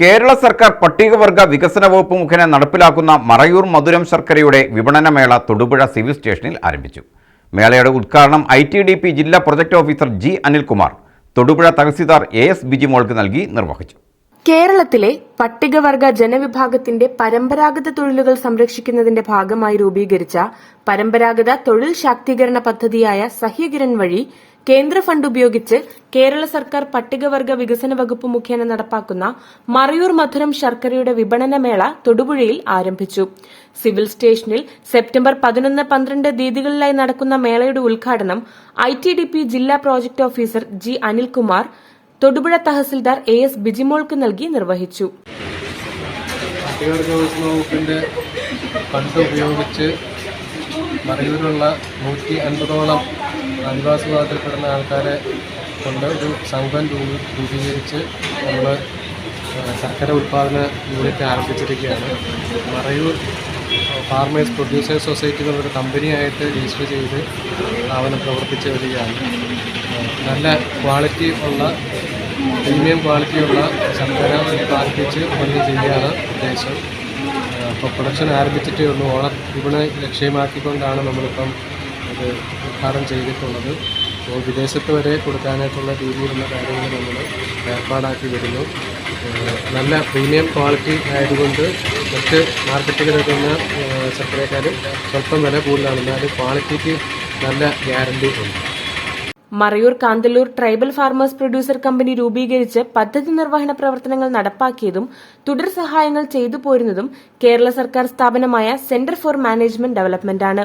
കേരള സർക്കാർ പട്ടികവർഗ വികസന വകുപ്പ് മുഖേന നടപ്പിലാക്കുന്ന മറയൂർ മധുരം ശർക്കരയുടെ വിപണനമേള തൊടുപുഴ സിവിൽ സ്റ്റേഷനിൽ ആരംഭിച്ചു. മേളയുടെ ഉദ്ഘാടനം ഐ ടി ഡി പി ജില്ലാ project officer G Anilkumar Thodupuzha tahsildar A S ബിജിമോൾക്ക് നൽകി നിർവഹിച്ചു. കേരളത്തിലെ പട്ടികവർഗ ജനവിഭാഗത്തിന്റെ പരമ്പരാഗത തൊഴിലുകൾ സംരക്ഷിക്കുന്നതിന്റെ ഭാഗമായി രൂപീകരിച്ച പരമ്പരാഗത തൊഴിൽ ശാക്തീകരണ പദ്ധതിയായ സഹ്യകിരൺ വഴി കേന്ദ്ര ഫണ്ട് ഉപയോഗിച്ച് കേരള സർക്കാർ പട്ടികവർഗ വികസന വകുപ്പ് മുഖേന നടപ്പാക്കുന്ന മറയൂർ മധുരം ശർക്കരയുടെ വിപണനമേള തൊടുപുഴയിൽ ആരംഭിച്ചു. സിവിൽ സ്റ്റേഷനിൽ സെപ്റ്റംബർ പതിനൊന്ന് പന്ത്രണ്ട് തീയതികളിലായി നടക്കുന്ന മേളയുടെ ഉദ്ഘാടനം ഐ ജില്ലാ project officer G Anilkumar Thodupuzha tahsildar A S ബിജിമോൾക്ക് നൽകി നിർവഹിച്ചു. ഫണ്ട് ഉപയോഗിച്ച് മറയൂരിലുള്ള നൂറ്റി അൻപതോളം ആദിവാസി വിഭാഗത്തിൽപ്പെടുന്ന ആൾക്കാരെ കൊണ്ട് ഒരു സംഘം രൂപ- രൂപീകരിച്ച് നമ്മൾ ശർക്കര ഉൽപ്പാദന യൂണിറ്റ് ആരംഭിച്ചിരിക്കുകയാണ്. മറയൂർ ഫാർമേഴ്സ് പ്രൊഡ്യൂസേഴ്സ് സൊസൈറ്റി എന്നുള്ളൊരു കമ്പനിയായിട്ട് രജിസ്റ്റർ ചെയ്ത് സ്ഥാപനം പ്രവർത്തിച്ച് വരികയാണ് നല്ല ക്വാളിറ്റി ഉള്ള പ്രീമിയം ക്വാളിറ്റിയുള്ള ശർക്കര ഉൽപ്പാദിപ്പിച്ച് പണി ചെയ്യുകയാണ് ഉദ്ദേശം. അപ്പോൾ പ്രൊഡക്ഷൻ ആരംഭിച്ചിട്ടേ ഉള്ളൂ. ഓണ വിപണി ലക്ഷ്യമാക്കിക്കൊണ്ടാണ് നമ്മളിപ്പം ഇത് ഉദ്ഘാടനം ചെയ്തിട്ടുള്ളത്. അപ്പോൾ വിദേശത്ത് വരെ കൊടുക്കാനായിട്ടുള്ള രീതിയിലുള്ള കാര്യങ്ങൾ നമ്മൾ ഏർപ്പാടാക്കി വരുന്നു. നല്ല പ്രീമിയം ക്വാളിറ്റി ആയതുകൊണ്ട് മറ്റ് മാർക്കറ്റുകളിൽ നിന്ന് ശർക്കരക്കാരും സ്വല്പം വില കൂടുതലാണ്. എന്നാലും ക്വാളിറ്റിക്ക് നല്ല ഗ്യാരണ്ടി ഉണ്ട്. Marayoor Kanthalloor tribal farmers producer company രൂപീകരിച്ച് പദ്ധതി നിർവഹണ പ്രവർത്തനങ്ങൾ നടപ്പാക്കിയതും തുടർ സഹായങ്ങൾ ചെയ്തു പോരുന്നതും കേരള സർക്കാർ സ്ഥാപനമായ centre for management ഡെവലപ്മെന്റാണ്.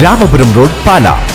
Ramapuram road Pala.